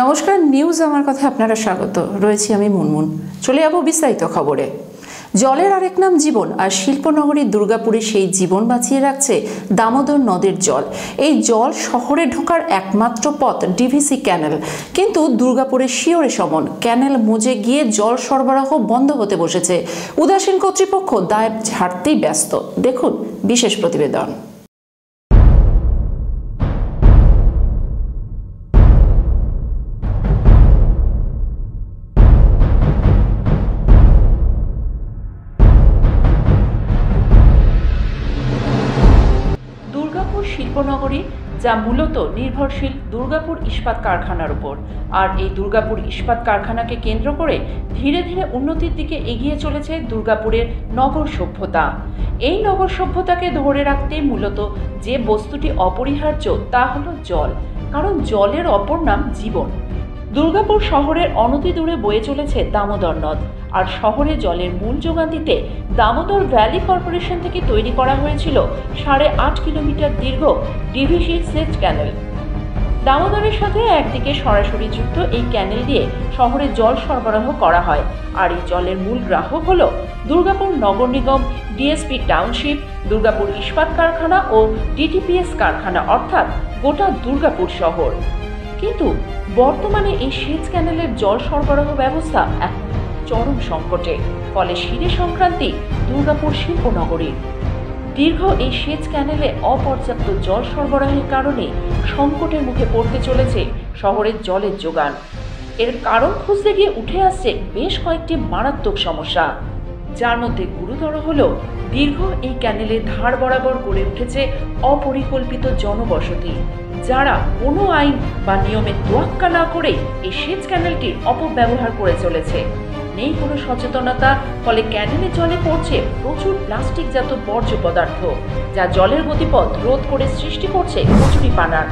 নমস্কার নিউজ আমার কথা আপনারা স্বাগত। রয়েছি আমি মুনমুন। চলে যাব বিস্তারিত খবরে। জলের আরেক নাম জীবন, আর শিল্পনগরী দুর্গাপুরে সেই জীবন বাঁচিয়ে রাখছে দামোদর নদের জল। এই জল শহরে ঢোকার একমাত্র পথ ডিভিসি ক্যানেল কিন্তু দুর্গাপুরের শিওরে সমন ক্যানেল মুজে গিয়ে জল সরবরাহ বন্ধ হতে বসেছে। উদাসীন কর্তৃপক্ষ দায় ঝাড়তেই ব্যস্ত। দেখুন বিশেষ প্রতিবেদন। শিল্পনগরী, যা মূলত নির্ভরশীল দুর্গাপুর ইস্পাত কারখানার উপর। আর এই দুর্গাপুর ইস্পাত কারখানাকে কেন্দ্র করে ধীরে ধীরে উন্নতির দিকে এগিয়ে চলেছে দুর্গাপুরের নগর সভ্যতা। এই নগর সভ্যতাকে ধরে রাখতে মূলত যে বস্তুটি অপরিহার্য তা হলো জল। কারণ জলের অপর নাম জীবন। দুর্গাপুর শহরের অনতি দূরে বয়ে চলেছে দামোদর নদ। আর শহরে জলের মূল যোগান দিতে দামোদর ভ্যালি কর্পোরেশন থেকে তৈরি করা হয়েছিল সাড়ে আট কিলোমিটার দীর্ঘ ডিভিসি সেচ ক্যানেল। দামোদরের সাথে একদিকে সরাসরি যুক্ত এই ক্যানেল দিয়ে শহরে জল সরবরাহ করা হয়। আর এই জলের মূল গ্রাহক হল দুর্গাপুর নগর নিগম, ডিএসপি টাউনশিপ, দুর্গাপুর ইস্পাত কারখানা ও ডিটিপিএস কারখানা, অর্থাৎ গোটা দুর্গাপুর শহর। কিন্তু বর্তমানে এই সেচ ক্যানেলের জল সরবরাহ ব্যবস্থা এখন চরম সংকটে, ফলে শিরে সংক্রান্তি দুর্গাপুর শিল্পনগরী। দীর্ঘ এই সেচ ক্যানেলে অপর্যাপ্ত জল সরবরাহের কারণে সংকটের মুখে পড়তে চলেছে শহরের জলের যোগান। এর কারণ খুঁজতে গিয়ে উঠে আসছে বেশ কয়েকটি মারাত্মক সমস্যা। যার মধ্যে গুরুতর হল দীর্ঘ এই ক্যানেলের ধার বরাবর গড়ে উঠেছে অপরিকল্পিত জনবসতি, যারা কোনো আইন বা নিয়মের তোয়াক্কা না করে এই সেচ ক্যানেলটির অপব্যবহার করে চলেছে। নেই কোনো সচেতনতা, ফলে ক্যানেলের জলে পড়ছে প্রচুর প্লাস্টিকজাত বর্জ্য পদার্থ, যা জলের গতিপথ রোধ করে সৃষ্টি করছে কচুরি পানার।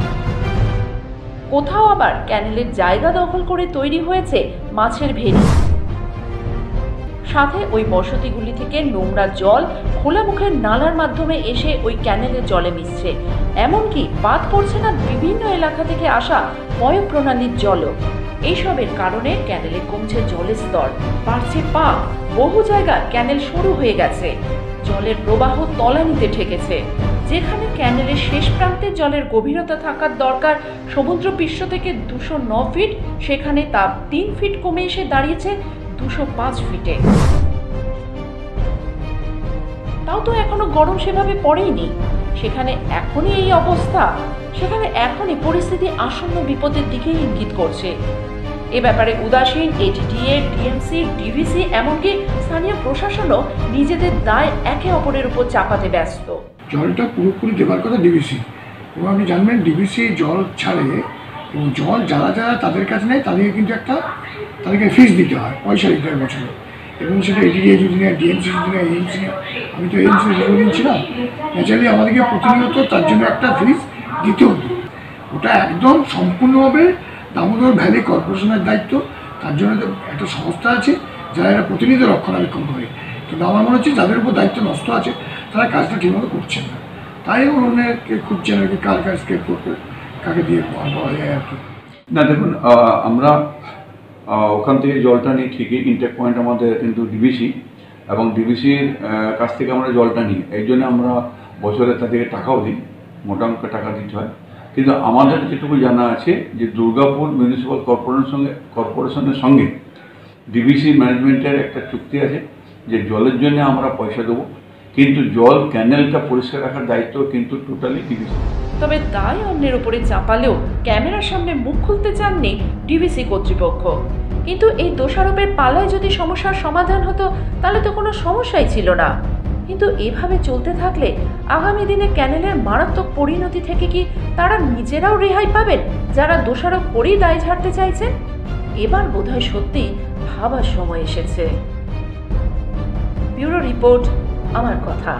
কোথাও আবার ক্যানেলের জায়গা দখল করে তৈরি হয়েছে মাছের ভেরি সাথে ওই বসতিগুলি থেকে নোংরা জল খোলা মুখের নালার মাধ্যমে এসে ওই ক্যানেলের জলে মিশছে। এমনকি বাদ পড়ছে না বিভিন্ন এলাকা থেকে আসা পয় প্রণালীর জলও। এইসবের কারণে ক্যানেলে কমছে জলের স্তর, বাড়ছে পাপ বহু জায়গায় ক্যানেল সরু হয়ে গেছে। জলের প্রবাহ তলানিতে ঠেকেছে। যেখানে ক্যানেলের শেষ প্রান্তে জলের গভীরতা থাকার দরকার সমুদ্র পৃষ্ঠ থেকে দুশো ন ফিট, সেখানে তা তিন ফিট কমে এসে দাঁড়িয়েছে দুশো পাঁচ ফিটে। তাও তো এখনও গরম সেভাবে পড়েইনি। সেখানে এখনই এই অবস্থা। সেখানে এখনই পরিস্থিতি আসন্ন বিপদের দিকেই ইঙ্গিত করছে। এ ব্যাপারে উদাসীন এটিডিএ ডিএমসি ডিভিসি এমনকি স্থানীয় প্রশাসনও নিজেদের দায় একে অপরের উপর চাপাতে ব্যস্ত। জলটা পুরোপুরি দেবার কথা ডিভিসি এবং আপনি জানবেন ডিভিসি জল ছাড়ে এবং জল যারা যারা তাদের কাছে নেয়, তাদেরকে কিন্তু একটা, তাদেরকে ফিস দিতে হয়, পয়সা দিতে হয় বছরে। এবং সেটা এডিডিএ যদি নেয় ডিএমসি যদি নেয় এএমসি আমি তো এএমসি দীর্ঘদিন ছিলাম ন্যাচারালি আমাদেরকে প্রতিনিয়ত তার জন্য একটা ফিস দিতে হতো। ওটা একদম সম্পূর্ণভাবে দামোদর ভ্যালি কর্পোরেশনের দায়িত্ব। তার জন্য একটা সংস্থা আছে, যারা এরা প্রতিনিয়ত রক্ষণাবেক্ষণ করে। কিন্তু আমার মনে হচ্ছে যাদের উপর দায়িত্ব নষ্ট আছে, তারা কাজটা ঠিকমতো করছেন না। তাই অন্যকে খুঁজছেন আর কি, কার কাজ কে করবে কাকে দিয়ে পাওয়া যায় আর কি। না, দেখুন আমরা ওখান থেকে জলটা নিই ঠিকই ইনটেক পয়েন্ট আমাদের কিন্তু ডিবিসি এবং ডিবিসির কাছ থেকে আমরা জলটা নিই। এই জন্য আমরা বছরে তাদেরকে টাকাও দিই মোটা অঙ্কের টাকা দিতে হয়। কিন্তু আমাদের যেটুকু জানা আছে যে দুর্গাপুর মিউনিসিপ্যাল কর্পোরেশনের সঙ্গে কর্পোরেশনের সঙ্গে ডিবিসি ম্যানেজমেন্টের একটা চুক্তি আছে যে জলের জন্য আমরা পয়সা দেবো। কিন্তু জল ক্যানেলটা পরিষ্কার রাখার দায়িত্ব কিন্তু টোটালি ডিবিসি তবে দায় অন্যের উপরে চাপালেও ক্যামেরার সামনে মুখ খুলতে চাননি ডিভিসি কর্তৃপক্ষ। কিন্তু এই দোষারোপের পালায় যদি সমস্যার সমাধান হতো, তাহলে তো কোনো সমস্যাই ছিল না। কিন্তু এভাবে চলতে থাকলে আগামী দিনে ক্যানেলের মারাত্মক পরিণতি থেকে কি তারা নিজেরাও রেহাই পাবেন, যারা দোষারোপ করেই দায় ঝাড়তে চাইছেন? এবার বোধহয় সত্যি ভাবার সময় এসেছে। ব্যুরো রিপোর্ট, আমার কথা।